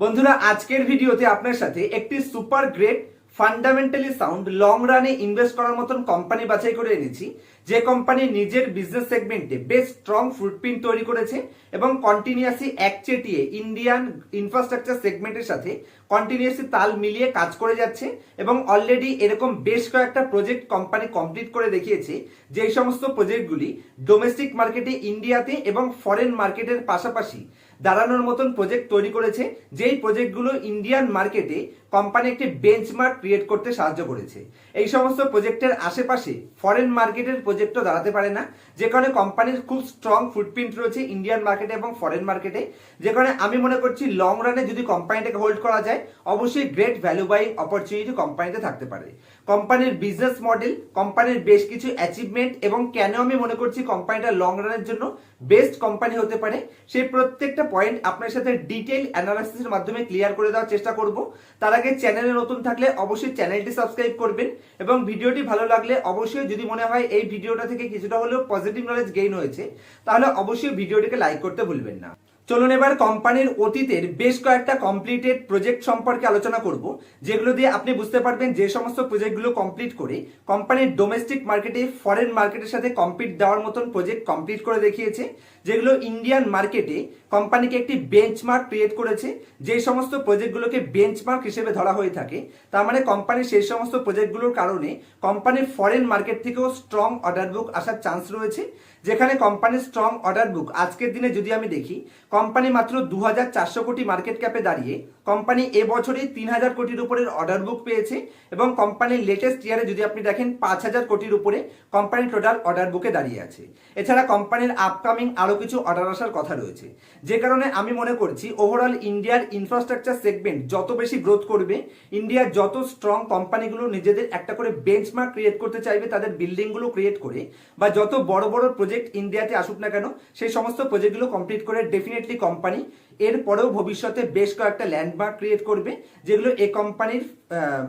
বন্ধুরা, আজকের ভিডিওতে আপনার সাথে একটি super great fundamentally sound long রানে ইনভেস্ট করার মতন কোম্পানি বাছাই করে এনেছি। যে কোম্পানি নিজের বিজনেস সেগমেন্টে বেশ স্ট্রং ফুটপ্রিন্ট তৈরি করেছে এবং কন্টিনিউয়াসলি একচেটিয়ে ইন্ডিয়ান ইনফ্রাস্ট্রাকচার সেগমেন্টের সাথে কন্টিনিউয়াসলি তাল মিলিয়ে কাজ করে যাচ্ছে এবং অলরেডি এরকম বেশ কয়েকটা প্রজেক্ট কোম্পানি কমপ্লিট করে দেখিয়েছে। যেই সমস্ত প্রজেক্টগুলি ডোমেস্টিক মার্কেটে ইন্ডিয়াতে এবং ফরেন মার্কেটের পাশাপাশি দাঁড়ানোর মতন প্রজেক্ট তৈরি করেছে যেই প্রজেক্টগুলো ইন্ডিয়ান মার্কেটে কোম্পানি একটি বেঞ্চমার্ক ক্রিয়েট করতে সাহায্য করেছে। এই সমস্ত প্রজেক্টের আশেপাশে ফরেন মার্কেটের প্রজেক্টও দাঁড়াতে পারে না। যে কারণে কোম্পানির খুব স্ট্রং ফুটপ্রিন্ট রয়েছে ইন্ডিয়ান মার্কেটে এবং ফরেন মার্কেটে যে কারণে আমি মনে করছি লং রানে যদি কোম্পানিটাকে হোল্ড করা যায়, অবশ্যই গ্রেট ভ্যালু বাইং অপরচুনিটি কোম্পানিতে থাকতে পারে। কোম্পানির বিজনেস মডেল কোম্পানির বেশ কিছু অ্যাচিভমেন্ট এবং কেন আমি মনে করছি কোম্পানিটা লং রানের জন্য বেস্ট কোম্পানি হতে পারে সেই প্রত্যেকটা পয়েন্ট আপনার সাথে ডিটেল অ্যানালাইসিসের মাধ্যমে ক্লিয়ার করে দেওয়ার চেষ্টা করব। তার আগে চ্যানেলে নতুন থাকলে অবশ্যই চ্যানেলটি সাবস্ক্রাইব করবেন এবং ভিডিওটি ভালো লাগলে অবশ্যই যদি মনে হয় এই ভিডিওটা থেকে কিছুটা হলেও পজিটিভ নলেজ গেইন হয়েছে, তাহলে অবশ্যই ভিডিওটিকে লাইক করতে ভুলবেন না। চলুন এবার কোম্পানির অতীতের বেশ কয়েকটা কমপ্লিটেড প্রজেক্ট সম্পর্কে আলোচনা করব, যেগুলো দিয়ে আপনি বুঝতে পারবেন যে সমস্ত প্রজেক্টগুলো কমপ্লিট করে কোম্পানির ডোমেস্টিক মার্কেটে ফরেন মার্কেটের সাথে কম্পিট দেওয়ার মতন প্রজেক্ট কমপ্লিট করে দেখিয়েছে, যেগুলো ইন্ডিয়ান মার্কেটে কোম্পানিকে একটি বেঞ্চমার্ক ক্রিয়েট করেছে, যে সমস্ত প্রজেক্টগুলোকে বেঞ্চমার্ক হিসেবে ধরা হয়ে থাকে। তার মানে কোম্পানির সেই সমস্ত প্রজেক্টগুলোর কারণে কোম্পানির ফরেন মার্কেট থেকেও স্ট্রং অর্ডার বুক আসার চান্স রয়েছে। যেখানে কোম্পানির স্ট্রং অর্ডার বুক আজকের দিনে যদি আমি দেখি কোম্পানি মাত্র দু হাজার চারশো কোটি মার্কেট ক্যাপে দাঁড়িয়ে কোম্পানি এবছরে তিন হাজার কোটির উপরের অর্ডার বুক পেয়েছে এবং কোম্পানির লেটেস্ট ইয়ারে যদি আপনি দেখেন পাঁচ হাজার কোটির উপরে কোম্পানির টোটাল অর্ডার বুকে দাঁড়িয়ে আছে। এছাড়া কোম্পানির আপকামিং আরও কিছু অর্ডার আসার কথা রয়েছে। যে কারণে আমি মনে করছি ওভারঅল ইন্ডিয়ার ইনফ্রাস্ট্রাকচার সেগমেন্ট যত বেশি গ্রোথ করবে ইন্ডিয়ার যত স্ট্রং কোম্পানিগুলো নিজেদের একটা করে বেঞ্চমার্ক ক্রিয়েট করতে চাইবে, তাদের বিল্ডিংগুলো ক্রিয়েট করে, বা যত বড় বড় প্রজেক্ট ইন্ডিয়াতে আসুক না কেন, সেই সমস্ত প্রজেক্টগুলো কমপ্লিট করে ডেফিনেটলি কোম্পানি এরপরেও ভবিষ্যতে বেশ কয়েকটা ল্যান্ডমার্ক ক্রিয়েট করবে, যেগুলো এ কোম্পানির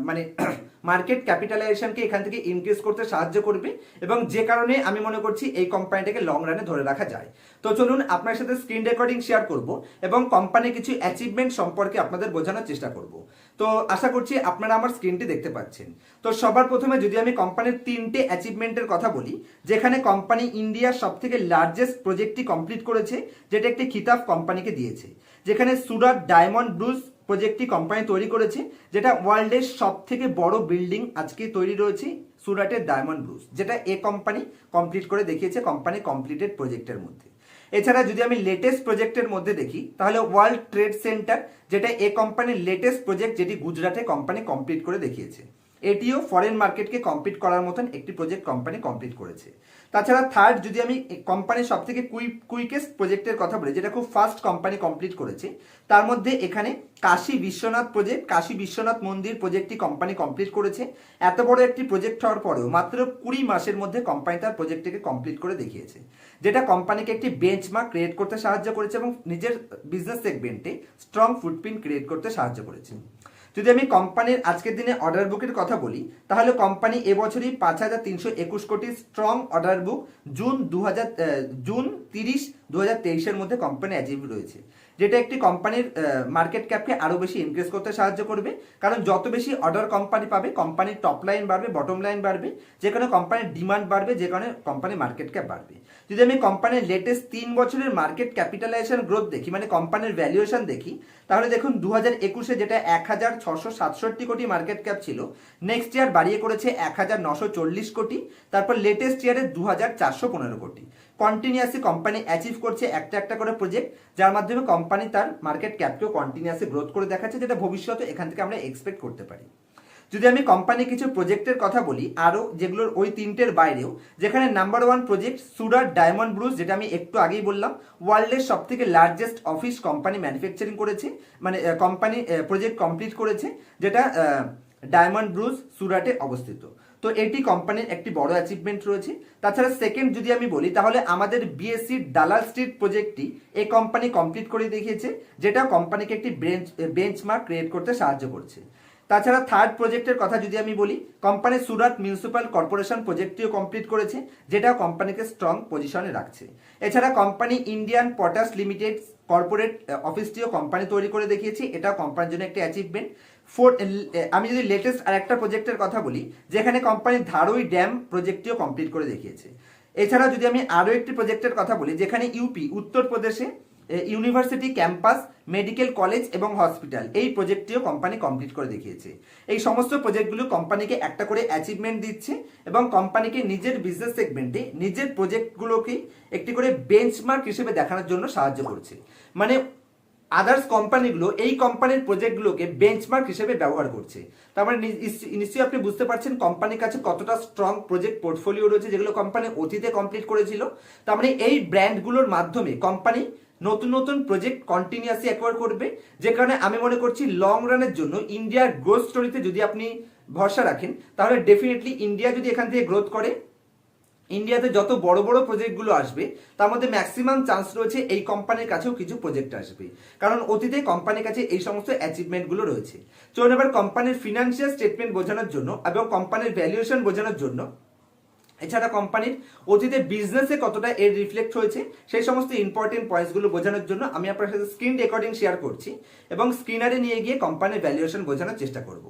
মানে মার্কেট ক্যাপিটালাইজেশনকে এখান থেকে ইনক্রিজ করতে সাহায্য করবে এবং যে কারণে আমি মনে করছি এই কোম্পানিটাকে লং রানে ধরে রাখা যায়। তো চলুন আপনার সাথে স্ক্রিন রেকর্ডিং শেয়ার করব এবং কোম্পানির কিছু অ্যাচিভমেন্ট সম্পর্কে আপনাদের বোঝানোর চেষ্টা করব। তো আশা করছি আপনারা আমার স্ক্রিনটি দেখতে পাচ্ছেন। তো সবার প্রথমে যদি আমি কোম্পানির তিনটে অ্যাচিভমেন্টের কথা বলি, যেখানে কোম্পানি ইন্ডিয়ার সব থেকে লার্জেস্ট প্রজেক্টটি কমপ্লিট করেছে, যেটা একটি খিতাব কোম্পানিকে দিয়েছে। যেখানে সুরাট ডায়মন্ড ব্রুজ প্রজেক্টটি কোম্পানি তৈরি করেছে, যেটা ওয়ার্ল্ডের সব থেকে বড় বিল্ডিং আজকে তৈরি রয়েছে, সুরাটের ডায়মন্ড ব্রুজ যেটা এ কোম্পানি কমপ্লিট করে দেখিয়েছে কোম্পানি কমপ্লিটেড প্রজেক্টের মধ্যে। এছাড়া যদি আমি লেটেস্ট প্রজেক্টের মধ্যে দেখি, তাহলে ওয়ার্ল্ড ট্রেড সেন্টার যেটা এ কোম্পানির লেটেস্ট প্রজেক্ট যেটি গুজরাটে কোম্পানি কমপ্লিট করে দেখিয়েছে, এটিও ফরেন মার্কেটকে কমপ্লিট করার মতন একটি প্রজেক্ট কোম্পানি কমপ্লিট করেছে। তাছাড়া থার্ড যদি আমি কোম্পানির সব থেকে কুই কুইকেস্ট প্রজেক্টের কথা বলি, যেটা খুব ফাস্ট কোম্পানি কমপ্লিট করেছে, তার মধ্যে এখানে কাশী বিশ্বনাথ প্রজেক্ট কাশী বিশ্বনাথ মন্দির প্রজেক্টটি কোম্পানি কমপ্লিট করেছে। এত বড় একটি প্রজেক্ট হওয়ার পরেও মাত্র কুড়ি মাসের মধ্যে কোম্পানি তার প্রজেক্টটিকে কমপ্লিট করে দেখিয়েছে। যেটা কোম্পানিকে একটি বেঞ্চমার্ক ক্রিয়েট করতে সাহায্য করেছে এবং নিজের বিজনেস সেগমেন্টে স্ট্রং ফুটপ্রিন্ট ক্রিয়েট করতে সাহায্য করেছে। যদি আমি কোম্পানির আজকের দিনে অর্ডার বুকের কথা বলি, তাহলে কোম্পানি এবছরই পাঁচ হাজার তিনশো একুশ কোটি স্ট্রং অর্ডার বুক জুন দু হাজার জুন তিরিশ দু হাজার তেইশের মধ্যে কোম্পানি অ্যাচিভ রয়েছে। যেটা একটি কোম্পানির মার্কেট ক্যাপকে আরও বেশি ইনক্রিজ করতে সাহায্য করবে। কারণ যত বেশি অর্ডার কোম্পানি পাবে কোম্পানির টপ লাইন বাড়বে বটম লাইন বাড়বে, যে কারণে কোম্পানির ডিমান্ড বাড়বে, যে কারণে কোম্পানির মার্কেট ক্যাপ বাড়বে। যদি আমি কোম্পানির লেটেস্ট তিন বছরের মার্কেট ক্যাপিটালাইজেশন গ্রোথ দেখি মানে কোম্পানির ভ্যালুয়েশন দেখি, তাহলে দেখুন দু হাজার একুশে যেটা এক হাজার ছশো সাতষট্টি কোটি মার্কেট ক্যাপ ছিল নেক্সট ইয়ার বাড়িয়ে করেছে এক হাজার নশো চল্লিশ কোটি, তারপর লেটেস্ট ইয়ারে দু হাজার চারশো পনেরো কোটি। কন্টিনিউয়াসলি কোম্পানি অ্যাচিভ করছে একটা একটা করে প্রজেক্ট যার মাধ্যমে কোম্পানি তার মার্কেট ক্যাপকেও কন্টিনিউয়াসলি গ্রোথ করে দেখাচ্ছে, যেটা ভবিষ্যতে এখান থেকে আমরা এক্সপেক্ট করতে পারি। যদি আমি কোম্পানি কিছু প্রজেক্টের কথা বলি, আরও যেগুলোর ওই তিনটের বাইরেও, যেখানে number one project Surat diamond bourse যেটা আমি একটু আগেই বললাম ওয়ার্ল্ডের সব থেকে লার্জেস্ট অফিস কোম্পানি ম্যানুফ্যাকচারিং করেছে মানে কোম্পানি প্রজেক্ট কমপ্লিট করেছে, যেটা ডায়মন্ড ব্রুজ সুরাটে অবস্থিত। তো এটি কোম্পানির একটি বড় অ্যাচিভমেন্ট রয়েছে। তাছাড়া সেকেন্ড যদি আমি বলি, তাহলে আমাদের বিএসসি ডালাল স্ট্রিট প্রজেক্টটি এই কোম্পানি কমপ্লিট করে দেখিয়েছে যেটা কোম্পানিকে একটি বেঞ্চ বেঞ্চমার্ক ক্রিয়েট করতে সাহায্য করছে। তাছাড়া থার্ড প্রজেক্টের কথা যদি আমি বলি কোম্পানি সুরাট মিউনিসিপ্যাল কর্পোরেশন প্রজেক্টটিও কমপ্লিট করেছে যেটা কোম্পানিকে স্ট্রং পজিশনে রাখছে। এছাড়া company Indian potash limited corporate অফিসটিও company তৈরি করে দেখিয়েছে এটা কোম্পানির জন্য একটি অ্যাচিভমেন্ট ফোর আমি যদি লেটেস্ট আর একটা প্রজেক্টের কথা বলি, যেখানে কোম্পানি ধারুই ড্যাম প্রজেক্টটিও কমপ্লিট করে দেখিয়েছে। এছাড়া যদি আমি আরও একটি প্রজেক্টের কথা বলি, যেখানে ইউপি উত্তরপ্রদেশে ইউনিভার্সিটি ক্যাম্পাস মেডিকেল কলেজ এবং হসপিটাল এই প্রজেক্টটিও কোম্পানি কমপ্লিট করে দেখিয়েছে। এই সমস্ত প্রজেক্টগুলো কোম্পানিকে একটা করে অ্যাচিভমেন্ট দিচ্ছে এবং কোম্পানিকে নিজের বিজনেস সেগমেন্টে নিজের প্রজেক্টগুলোকে একটি করে বেঞ্চমার্ক হিসেবে দেখানোর জন্য সাহায্য করছে। মানে আদার্স কোম্পানিগুলো এই কোম্পানির প্রজেক্টগুলোকে বেঞ্চমার্ক হিসেবে ব্যবহার করছে। তার মানে নিশ্চ- নিশ্চয়ই আপনি বুঝতে পারছেন কোম্পানির কাছে কতটা স্ট্রং প্রজেক্ট পোর্টফোলিও রয়েছে যেগুলো কোম্পানি অতীতে কমপ্লিট করেছিল। তার মানে এই ব্র্যান্ডগুলোর মাধ্যমে কোম্পানি নতুন নতুন প্রজেক্ট কন্টিনিউয়াসলি অ্যাকোয়ার করবে। যে কারণে আমি মনে করছি লং রানের জন্য ইন্ডিয়ার গ্রোথ স্টোরিতে যদি আপনি ভরসা রাখেন, তাহলে ডেফিনেটলি ইন্ডিয়া যদি এখান থেকে গ্রোথ করে ইন্ডিয়াতে যত বড় বড় প্রজেক্টগুলো আসবে, তার মধ্যে ম্যাক্সিমাম চান্স রয়েছে এই কোম্পানির কাছেও কিছু প্রজেক্ট আসবে। কারণ অতীতে কোম্পানির কাছে এই সমস্ত অ্যাচিভমেন্টগুলো রয়েছে। চলুন এবার কোম্পানির ফিনান্সিয়াল স্টেটমেন্ট বোঝানোর জন্য এবং কোম্পানির ভ্যালুয়েশন বোঝানোর জন্য, এছাড়া কোম্পানির অতীতে বিজনেসে কতটা এর রিফ্লেক্ট হয়েছে, সেই সমস্ত ইম্পর্টেন্ট পয়েন্টসগুলো বোঝানোর জন্য আমি আপনার সাথে স্ক্রিন রেকর্ডিং শেয়ার করছি এবং স্ক্রিনারে নিয়ে গিয়ে কোম্পানির ভ্যালুয়েশন বোঝানোর চেষ্টা করব।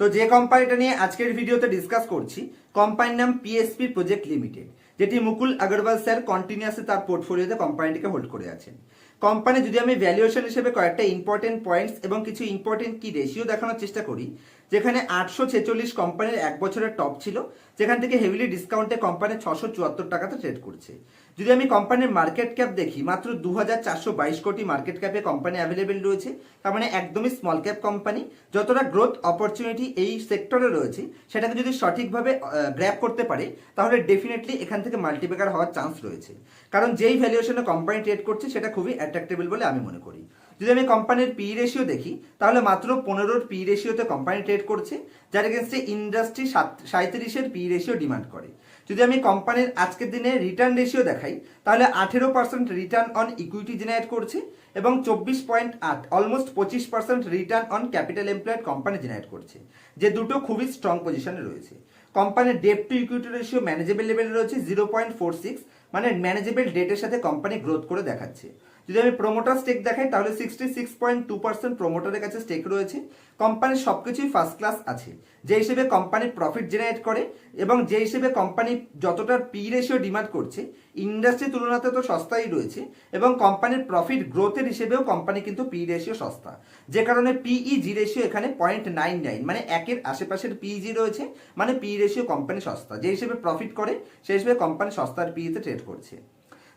তো যে কোম্পানিটা নিয়ে আজকের ভিডিওতে ডিসকাস করছি, কোম্পানির নাম পিএসপি প্রজেক্ট লিমিটেড যেটি মুকুল আগরওয়াল স্যার কন্টিনিউয়াসলি তার পোর্টফোলিওতে কোম্পানিটিকে হোল্ড করে আছেন। কোম্পানি যদি আমি ভ্যালুয়েশন হিসেবে কয়েকটা ইম্পর্টেন্ট পয়েন্টস এবং কিছু ইম্পর্টেন্ট কি রেশিও দেখানোর চেষ্টা করি, যেখানে আটশো ছেচল্লিশ কোম্পানির এক বছরের টপ ছিল, যেখান থেকে হেভিলি ডিসকাউন্টে কোম্পানি ছশো চুয়াত্তর টাকাতে ট্রেড করছে। যদি আমি কোম্পানির মার্কেট ক্যাপ দেখি, মাত্র দু হাজার চারশো বাইশ কোটি মার্কেট ক্যাপে কোম্পানি অ্যাভেলেবেল রয়েছে। তার মানে একদমই স্মল ক্যাপ কোম্পানি যতটা গ্রোথ অপরচুনিটি এই সেক্টরে রয়েছে, সেটাকে যদি সঠিকভাবে গ্র্যাপ করতে পারে, তাহলে ডেফিনেটলি এখান থেকে মাল্টিপ্যাকার হওয়ার চান্স রয়েছে। কারণ যেই ভ্যালুয়েশনে কোম্পানি ট্রেড করছে, সেটা খুবই অ্যাট্রাক্টেবল বলে আমি মনে করি। যদি আমি কোম্পানির পি রেশিও দেখি, তাহলে মাত্র পনেরোর পি রেশিওতে কোম্পানি ট্রেড করছে, যার এগেনস্টে ইন্ডাস্ট্রি সাত সাঁত্রিশের পি রেশিও ডিমান্ড করে। যদি আমি কোম্পানির আজকের দিনে রিটার্ন রেশিও দেখাই, তাহলে আঠেরো percent return on equity generate করছে এবং চব্বিশ পয়েন্ট আট অলমোস্ট পঁচিশ percent return on capital employed company generate করছে। যে দুটো খুবই স্ট্রং পজিশনে রয়েছে। কোম্পানির debt to equity ratio manageable লেভেলে রয়েছে জিরো পয়েন্ট ফোর সিক্স মানে ম্যানেজেবল ডেটের সাথে কোম্পানি গ্রোথ করে দেখাচ্ছে। যদি আমি প্রোমোটার স্টেক দেখাই, তাহলে sixty six point two percent প্রোমোটারের কাছে স্টেক রয়েছে। কোম্পানির সব কিছুই ফার্স্ট ক্লাস আছে। যে হিসেবে কোম্পানি প্রফিট জেনারেট করে এবং যে হিসেবে কোম্পানি যতটা পি রেশিও ডিমান্ড করছে ইন্ডাস্ট্রির তুলনাতে তো সস্তাই রয়েছে এবং কোম্পানির প্রফিট গ্রোথের হিসেবেও কোম্পানি কিন্তু পি রেশিও সস্তা। যে কারণে পিই জি রেশিও এখানে পয়েন্ট নাইন নাইন মানে একের আশেপাশের পিজি রয়েছে মানে পি রেশিও কোম্পানি সস্তা। যে হিসেবে প্রফিট করে, সেই হিসেবে কোম্পানি সস্তার পিইতে ট্রেড করছে।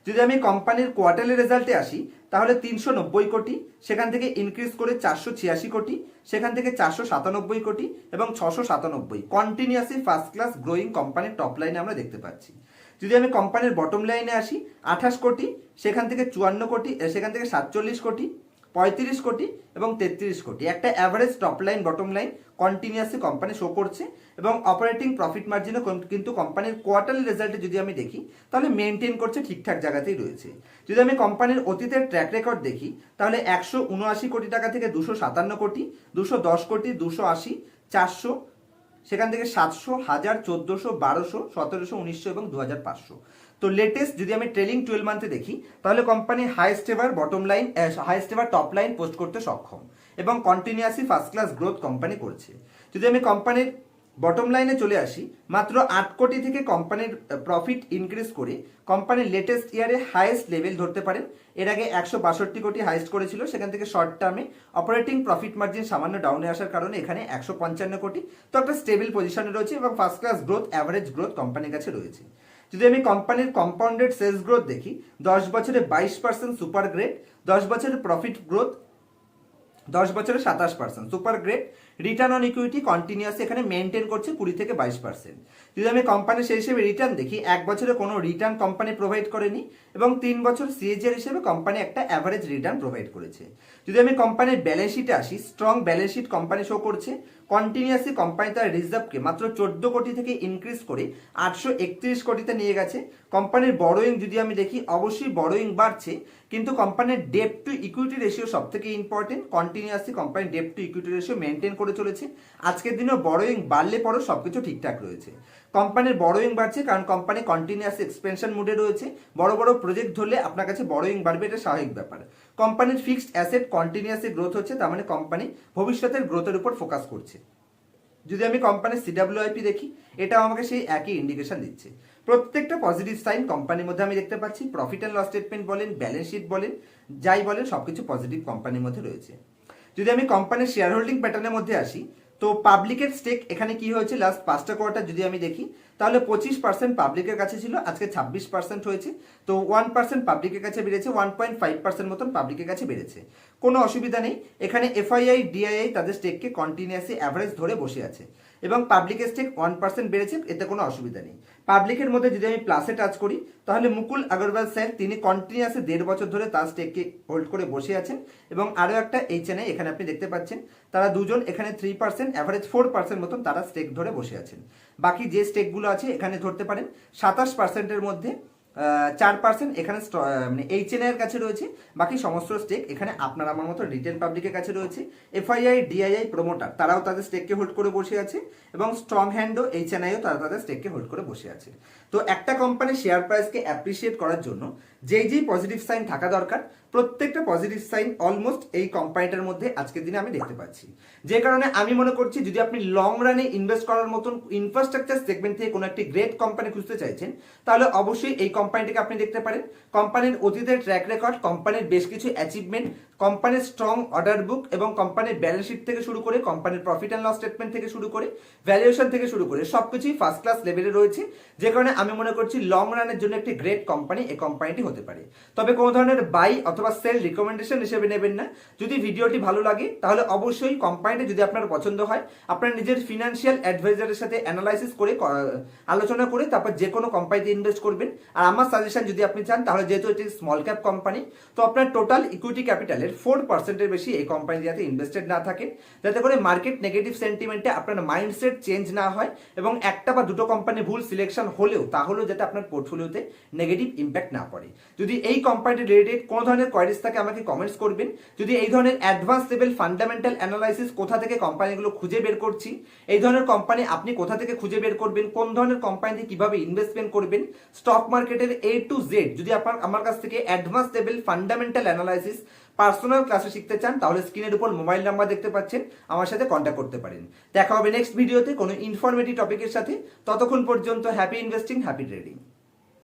যদি আমি কোম্পানির কোয়ার্টারলি রেজাল্টে আসি, তাহলে তিনশো নব্বই কোটি, সেখান থেকে ইনক্রিজ করে চারশো ছিয়াশি কোটি, সেখান থেকে চারশো সাতানব্বই কোটি এবং ছশো সাতানব্বই। কন্টিনিউয়াসলি ফার্স্ট ক্লাস গ্রোয়িং কোম্পানির টপ লাইনে আমরা দেখতে পাচ্ছি। যদি আমি কোম্পানির বটম লাইনে আসি, আঠাশ কোটি, সেখান থেকে চুয়ান্ন কোটি সেখান থেকে সাতচল্লিশ কোটি পঁয়ত্রিশ কোটি এবং তেত্রিশ কোটি। একটা average top line bottom line continuously company show করছে এবং অপারেটিং প্রফিট মার্জিনও কিন্তু কোম্পানির কোয়ার্টারলি রেজাল্টে যদি আমি দেখি, তাহলে মেনটেন করছে ঠিকঠাক জায়গাতেই রয়েছে। যদি আমি কোম্পানির অতীতের ট্র্যাক রেকর্ড দেখি, তাহলে একশো উনআশি কোটি টাকা থেকে দুশো সাতান্ন কোটি, দুশো দশ কোটি, দুশো আশি, চারশো, সেখান থেকে সাতশো, হাজার, চোদ্দোশো, বারোশো, সতেরোশো, উনিশশো এবং দু হাজার পাঁচশো। তো লেটেস্ট যদি আমি ট্রেলিং টুয়েলভ মান্থে দেখি, তাহলে company highest ever bottom line highest ever top line post করতে সক্ষম এবং continuously first class growth company করছে। যদি আমি কোম্পানির বটম লাইনে চলে আসি, মাত্র আট কোটি থেকে কোম্পানির প্রফিট ইনক্রিজ করে কোম্পানির লেটেস্ট ইয়ারে হাইয়েস্ট লেভেল ধরতে পারেন। এর আগে একশো বাষট্টি কোটি হাইস্ট করেছিল, সেখান থেকে শর্ট টার্মে অপারেটিং প্রফিট মার্জিন সামান্য ডাউনে আসার কারণে এখানে একশো পঞ্চান্ন কোটি। তো একটা স্টেবল পজিশনে রয়েছে এবং first class growth average growth কোম্পানির কাছে রয়েছে। যদি আমি কোম্পানির কম্পাউন্ডেড সেলস গ্রোথ দেখি, দশ বছরে বাইশ পার্সেন্ট সুপার গ্রেড দশ বছরের প্রফিট গ্রোথ দশ বছরে সাতাশ percent super grade return on equity continuous এখানে মেনটেন করছে কুড়ি থেকে বাইশ পার্সেন্ট যদি আমি কোম্পানি সেই হিসেবে রিটার্ন দেখি, এক বছরে কোনো রিটার্ন কোম্পানি প্রোভাইড করেনি এবং তিন বছর সিএজিআর হিসেবে কোম্পানি একটা অ্যাভারেজ রিটার্ন প্রোভাইড করেছে। যদি আমি কোম্পানির ব্যালেন্স শিটে আসি strong balance sheet company show করছে কন্টিনিউয়াসলি কোম্পানি তার রিজার্ভকে মাত্র চোদ্দ কোটি থেকে ইনক্রিজ করে আটশো একত্রিশ কোটিতে নিয়ে গেছে। কোম্পানির বড়োইং যদি আমি দেখি, অবশ্যই বড়োইং বাড়ছে, কিন্তু কোম্পানির ডেপ টু ইকুইটি রেশিও সব থেকে important continue continuously company debt to equity ratio maintain করে চলেছে। আজকের দিনেও বড়োইং বাড়লে পরও সবকিছু ঠিকঠাক রয়েছে। কোম্পানির বড়োইং বাড়ছে কারণ কোম্পানি কন্টিনিউয়াস এক্সপেনশন মুডে রয়েছে। বড় বড় প্রজেক্ট ধরলে আপনার কাছে বড়োইং বাড়বে, এটা স্বাভাবিক ব্যাপার। কোম্পানির ফিক্সড অ্যাসেট কন্টিনিউয়াসলি গ্রোথ হচ্ছে, তার মানে কোম্পানি ভবিষ্যতের গ্রোথের উপর ফোকাস করছে। যদি আমি কোম্পানির সিডাব্লিউআইপি দেখি, এটাও আমাকে সেই একই ইন্ডিকেশন দিচ্ছে। প্রত্যেকটা পজিটিভ সাইন কোম্পানির মধ্যে আমি দেখতে পাচ্ছি। প্রফিট অ্যান্ড লস স্টেটমেন্ট বলেন ব্যালেন্স শিট বলেন, যাই বলেন, সবকিছু পজিটিভ কোম্পানির মধ্যে রয়েছে। যদি আমি কোম্পানির শেয়ার হোল্ডিং প্যাটার্নের মধ্যে আসি, তো পাবলিকের স্টেক এখানে কি হয়েছে? লাস্ট পাঁচটা কোয়ার্টার যদি আমি দেখি, তাহলে পঁচিশ পার্সেন্ট পাবলিকের কাছে ছিল, আজকে ছাব্বিশ পার্সেন্ট হয়েছে। তো ওয়ান পার্সেন্ট পাবলিকের কাছে বেড়েছে ওয়ান পয়েন্ট ফাইভ পার্সেন্ট মতন পাবলিকের কাছে বেড়েছে। কোনো অসুবিধা নেই। এখানে এফআইআই ডিআইআই তাদের স্টেককে কন্টিনিউয়াসলি অ্যাভারেজ ধরে বসে আছে। এবং পাবলিকের স্টেক ওয়ান পার্সেন্ট বেড়েছে, এতে কোনো অসুবিধা নেই। পাবলিকের মধ্যে যদি আমি প্লাসে টাচ করি, তাহলে মুকুল আগরওয়াল স্যার, তিনি কন্টিনিউয়াসলি দেড় বছর ধরে তার স্টেককে হোল্ড করে বসে আছেন এবং আরও একটা এই চেনে এখানে আপনি দেখতে পাচ্ছেন, তারা দুজন এখানে three percent average four percent মতন তারা স্টেক ধরে বসে আছেন। বাকি যে স্টেকগুলো আছে, এখানে ধরতে পারেন, সাতাশ পার্সেন্টের মধ্যে চার পার্সেন্ট এখানে মানে এইচ এন এর কাছে রয়েছে। বাকি সমস্ত স্টেক এখানে আপনার আমার মতো রিটেল পাবলিকের কাছে রয়েছে। এফআইআই ডিআইআই প্রমোটার তারাও তাদের স্টেককে হোল্ড করে বসে আছে এবং স্ট্রং হ্যান্ডও এইচ এন আইও তারা তাদের স্টেককে হোল্ড করে বসে আছে। তো একটা কোম্পানির শেয়ার প্রাইসকে অ্যাপ্রিসিয়েট করার জন্য যেই যেই পজিটিভ সাইন থাকা দরকার প্রত্যেকটা পজিটিভ সাইন অলমোস্ট এই কোম্পানিটার মধ্যে আজকের দিনে আমি দেখতে পাচ্ছি। যে কারণে আমি মনে করছি, যদি আপনি লং রানে ইনভেস্ট করার মতন ইনফ্রাস্ট্রাকচার সেগমেন্ট থেকে কোনো একটি গ্রেট কোম্পানি খুঁজতে চাইছেন, তাহলে অবশ্যই এই কোম্পানিটিকে আপনি দেখতে পারেন। কোম্পানির অতীতের ট্র্যাক রেকর্ড কোম্পানির বেশ কিছু অ্যাচিভমেন্ট কোম্পানির স্ট্রং অর্ডার বুক এবং কোম্পানির ব্যালেন্স শিট থেকে শুরু করে কোম্পানির প্রফিট অ্যান্ড লস স্টেটমেন্ট থেকে শুরু করে ভ্যালুয়েশন থেকে শুরু করে সব কিছুই ফার্স্ট ক্লাস লেভেলে রয়েছে। যে কারণে আমি মনে করছি লং রানের জন্য একটি গ্রেট কোম্পানি এই কোম্পানিটি হতে পারে। তবে কোনো ধরনের বাই অথবা সেল রিকমেন্ডেশন হিসেবে নেবেন না। যদি ভিডিওটি ভালো লাগে, তাহলে অবশ্যই কোম্পানিটি যদি আপনার পছন্দ হয়, আপনার নিজের ফিনান্সিয়াল অ্যাডভাইজারের সাথে অ্যানালাইসিস করে আলোচনা করে, তারপর যে কোনো কোম্পানিতে ইনভেস্ট করবেন। আর আমার সাজেশন যদি আপনি চান, তাহলে যেহেতু এটি স্মল ক্যাপ কোম্পানি তো আপনার টোটাল ইকুইটি ক্যাপিটালের ফোর পার্সেন্টের বেশি এই কোম্পানি যাতে ইনভেস্টেড না থাকে যাতে করে মার্কেট নেগেটিভ সেন্টিমেন্টে আপনার মাইন্ডসেট চেঞ্জ না হয় এবং একটা বা দুটো কোম্পানি ভুল সিলেকশন হলেও, তাহলেও যাতে আপনার পোর্টফোলিওতে নেগেটিভ ইম্প্যাক্ট না পড়ে। যদি এই কোম্পানিটি রিলেটেড কোনো ধরনের কোয়ারিজ থাকে, আমাকে কমেন্টস করবেন। যদি এই ধরনের অ্যাডভান্স লেভেল ফান্ডামেন্টাল অ্যানালাইসিস কোথা থেকে কোম্পানিগুলো খুঁজে বের করছি, এই ধরনের কোম্পানি আপনি কোথা থেকে খুঁজে বের করবেন, কোন ধরনের কোম্পানিতে কীভাবে ইনভেস্টমেন্ট করবেন স্টক মার্কেটের এ টু জেড যদি আপনার, আমার কাছ থেকে advance level fundamental analysis personal ক্লাসে শিখতে চান, তাহলে স্ক্রিনের উপর মোবাইল নাম্বার দেখতে পাচ্ছেন, আমার সাথে কন্ট্যাক্ট করতে পারেন। দেখা হবে নেক্সট ভিডিওতে কোনো ইনফরমেটিভ টপিকের সাথে। ততক্ষণ পর্যন্ত হ্যাপি ইনভেস্টিং হ্যাপি ট্রেডিং